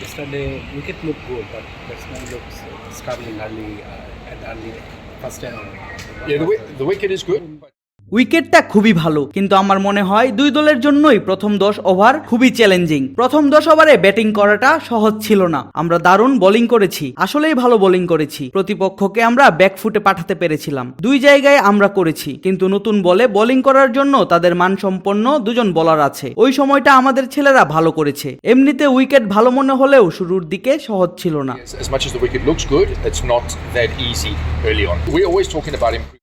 yesterday wicket looked good, but batsman looks uh, struggling early uh, at early first time. Yeah, the, wi- the wicket is good. উইকেটটা খুবই ভালো কিন্তু আমার মনে হয় দুই দলের জন্যই প্রথম দশ ওভার খুবই চ্যালেঞ্জিং প্রথম দশ ওভারে ব্যাটিং করাটা সহজ ছিল না। আমরা দারুণ বোলিং করেছি আসলেই ভালো বোলিং করেছি। প্রতিপক্ষকে আমরা ব্যাকফুটে পাঠাতে পেরেছিলাম। দুই জায়গায় আমরা করেছি কিন্তু নতুন বলে বোলিং করার জন্য তাদের মানসম্পন্ন দুজন বলার আছে। ওই সময়টা আমাদের ছেলেরা ভালো করেছে। এমনিতে উইকেট ভালো মনে হলেও শুরুর দিকে সহজ ছিল না.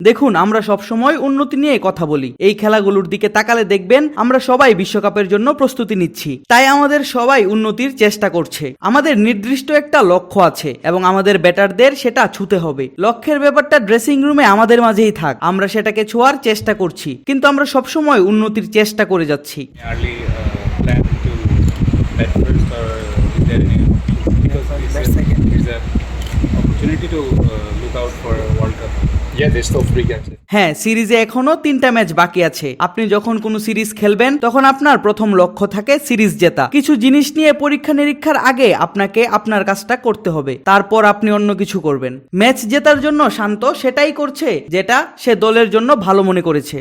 দেখুন আমরা সবসময় উন্নতি নিয়ে কথা বলি। এই খেলাগুলোর দিকে তাকালে দেখবেন আমরা সবাই বিশ্বকাপের জন্য প্রস্তুতি নিচ্ছি। তাই আমাদের সবাই উন্নতির চেষ্টা করছে। আমাদের নির্দিষ্ট একটা লক্ষ্য আছে এবং আমাদের ব্যাটারদের সেটা ছুতে হবে। লক্ষ্যের ব্যাপারটা ড্রেসিং রুমে আমাদের মাঝেই থাক। আমরা সেটাকে ছোঁয়ার চেষ্টা করছি। কিন্তু আমরা সবসময় উন্নতির চেষ্টা করে যাচ্ছি। Early uh, because it's a, it's opportunity to uh, look out for a World Cup. হ্যাঁ সিরিজে এখনও তিনটা ম্যাচ বাকি আছে। আপনি যখন কোনো সিরিজ খেলবেন তখন আপনার প্রথম লক্ষ্য থাকে সিরিজ জেতা। কিছু জিনিস নিয়ে পরীক্ষা নিরীক্ষার আগে আপনাকে আপনার কাজটা করতে হবে। তারপর আপনি অন্য কিছু করবেন। ম্যাচ জেতার জন্য শান্ত সেটাই করছে যেটা সে দলের জন্য ভালো মনে করেছে।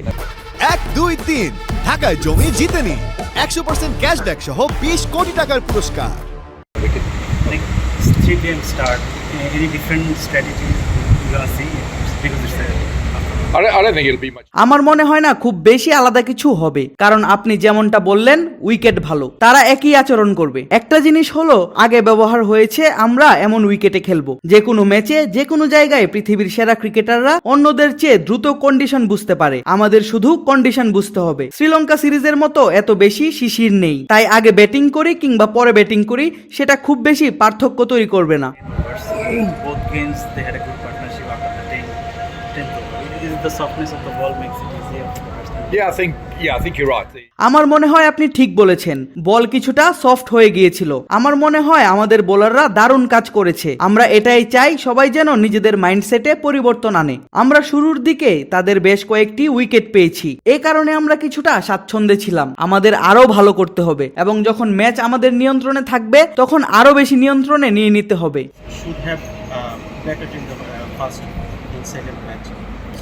এক দুই তিন। ঢাকায় জমি জিতে নিন একশো পার্সেন্ট ক্যাশব্যাক সহ বিশ কোটি টাকার পুরস্কার। Like 3 p.m. start. Any different strategy you gonna see because it's. আমার মনে হয় না খুব বেশি আলাদা কিছু হবে কারণ আপনি যেমনটা বললেন উইকেট ভালো। তারা একই আচরণ করবে। একটা জিনিস হলো আগে ব্যবহার হয়েছে আমরা এমন উইকেটে খেলব। যে কোনো ম্যাচে যে কোনো জায়গায় পৃথিবীর সেরা ক্রিকেটাররা অন্যদের চেয়ে দ্রুত কন্ডিশন বুঝতে পারে। আমাদের শুধু কন্ডিশন বুঝতে হবে। শ্রীলঙ্কা সিরিজের মতো এত বেশি শিশির নেই। তাই আগে ব্যাটিং করি কিংবা পরে ব্যাটিং করি সেটা খুব বেশি পার্থক্য তৈরি করবে না। The softness of the ball makes it easier for the batsman. Yeah, I think yeah, I think you're right. আমার মনে হয় আপনি ঠিক বলেছেন। বল কিছুটা সফট হয়ে গিয়েছিল। আমার মনে হয় আমাদের বোলাররা দারুণ কাজ করেছে। আমরা এটাই চাই সবাই যেন নিজেদের মাইন্ডসেটে পরিবর্তন আনে। আমরা শুরুর দিকে তাদের বেশ কয়েকটি উইকেট পেয়েছি। এ কারণে আমরা কিছুটা স্বাচ্ছন্দ্যে ছিলাম। আমাদের আরও ভালো করতে হবে এবং যখন ম্যাচ আমাদের নিয়ন্ত্রণে থাকবে তখন আরও বেশি নিয়ন্ত্রণে নিয়ে নিতে হবে। Should have uh, better in the uh, first and second match.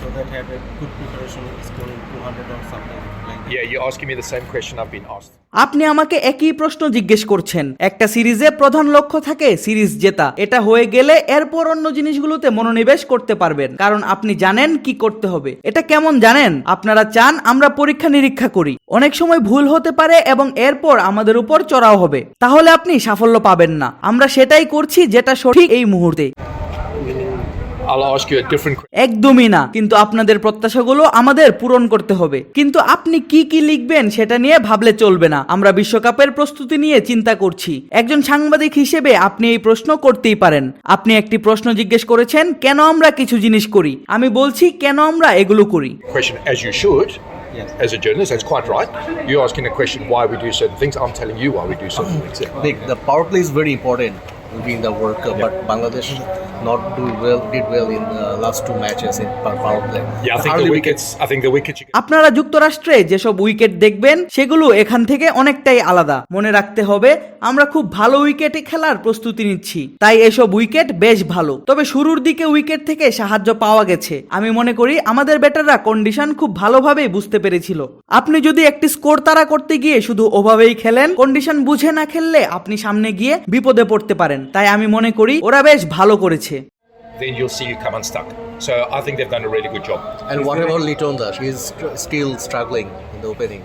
So that have a good preparation scoring 200 or something like that. yeah, you're asking me the same question I've been asked. আপনি আমাকে একই প্রশ্ন জিজ্ঞেস করছেন। একটা সিরিজে প্রধান লক্ষ্য থাকে সিরিজ জেতা। এটা হয়ে গেলে এরপর অন্য জিনিসগুলোতে মনোনিবেশ করতে পারবেন। কারণ আপনি জানেন কি করতে হবে। এটা কেমন জানেন? আপনারা চান আমরা পরীক্ষা নিরীক্ষা করি। অনেক সময় ভুল হতে পারে এবং এরপর আমাদের উপর চড়াও হবে। তাহলে আপনি সাফল্য পাবেন না। আমরা সেটাই করছি যেটা সঠিক এই মুহূর্তে। একদমই না কিন্তু আপনাদের প্রত্যাশাগুলো আমাদের পূরণ করতে হবে কিন্তু আপনি কি কি লিখবেন সেটা নিয়ে ভাবলে চলবে না আমরা বিশ্বকাপের প্রস্তুতি নিয়ে চিন্তা করছি একজন সাংবাদিক হিসেবে আপনি এই প্রশ্ন করতেই পারেন আপনি একটি প্রশ্ন জিজ্ঞেস করেছেন কেন আমরা কিছু জিনিস করি আমি বলছি কেন আমরা এগুলো করি as you should. Yes. As a journalist, that's quite right. You're asking a question why we do certain things. I'm telling you why we do certain things. Yeah. The, the power play is very important during the World Cup, yeah. but Bangladesh not do well, did well in the last two matches in power power play. Yeah, I think the wickets. I think the wickets. You আপনারা যুক্তরাষ্ট্রে যেসব wicket দেখবেন সেগুলো এখান থেকে অনেকটাই আলাদা মনে রাখতে হবে আমরা খুব ভালো উইকেটে খেলার প্রস্তুতি নিচ্ছি তাই এসব উইকেট বেশ ভালো তবে শুরুর দিকে উইকেট থেকে সাহায্য পাওয়া গেছে আমি মনে করি আমাদের ব্যাটাররা কন্ডিশন খুব ভালোভাবেই বুঝতে পেরেছিল আপনি যদি একটি স্কোর তারা করতে গিয়ে শুধু ওভাবেই খেলেন কন্ডিশন বুঝে না খেললে আপনি সামনে গিয়ে বিপদে পড়তে পারেন তাই আমি মনে করি ওরা বেশ ভালো করেছে then you'll see you come unstuck. So I think they've done a really good job. And what about Litonda? He is still struggling in the opening.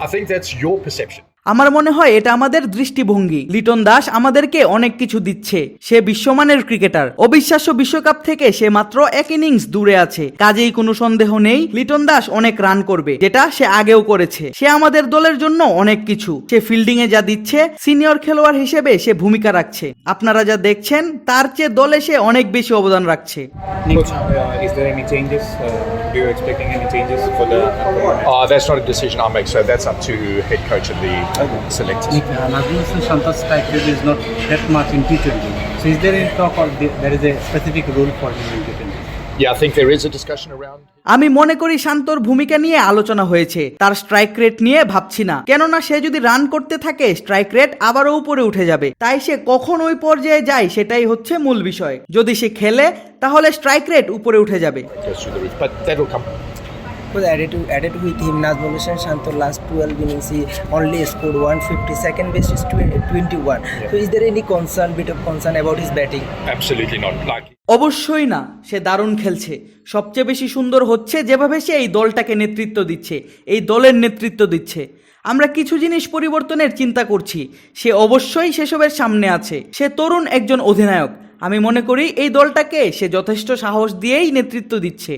I think that's your perception. আমার মনে হয় এটা আমাদের দৃষ্টিভঙ্গি। লিটন দাস আমাদেরকে অনেক কিছু দিচ্ছে। সে বিশ্বমানের ক্রিকেটার। অবিশ্বাস্য বিশ্বকাপ থেকে সে মাত্র এক ইনিংস দূরে আছে। কাজেই কোনো সন্দেহ নেই লিটন দাস অনেক রান করবে যেটা সে আগেও করেছে। সে আমাদের দলের জন্য অনেক কিছু। সে ফিল্ডিং এ যা দিচ্ছে সিনিয়র খেলোয়াড় হিসেবে সে ভূমিকা রাখছে। আপনারা যা দেখছেন তার চেয়ে দলে সে অনেক বেশি অবদান রাখছে। Uh? Uh? Uh, that's not a decision I make, so that's up to head coach and the Uh, Nazrul Hossain Shanta's strike rate is not that much in T20. So is there any talk or there is a specific rule for him in T20? Yeah, I think there is a discussion around. আমি মনে করি শান্তর ভূমিকা নিয়ে আলোচনা হয়েছে তার strike rate নিয়ে ভাবছি না কেননা সে যদি রান করতে থাকে স্ট্রাইক রেট আবারও উপরে উঠে যাবে তাই সে কখন ওই পর্যায়ে যায় সেটাই হচ্ছে মূল বিষয় যদি সে খেলে তাহলে স্ট্রাইক রেট উপরে উঠে যাবে was added to added with him Nazmul Hussain Shantor last 12 innings he only scored 150 second best is 20, 21 so is there any concern bit of concern about his batting Absolutely not. Like অবশ্যই না সে দারুণ খেলছে সবচেয়ে বেশি সুন্দর হচ্ছে যেভাবে সে এই দলটাকে নেতৃত্ব দিচ্ছে এই দলের নেতৃত্ব দিচ্ছে আমরা কিছু জিনিস পরিবর্তনের চিন্তা করছি সে অবশ্যই সেসবের সামনে আছে সে তরুণ একজন অধিনায়ক আমি মনে করি এই দলটাকে সে যথেষ্ট সাহস দিয়েই নেতৃত্ব দিচ্ছে.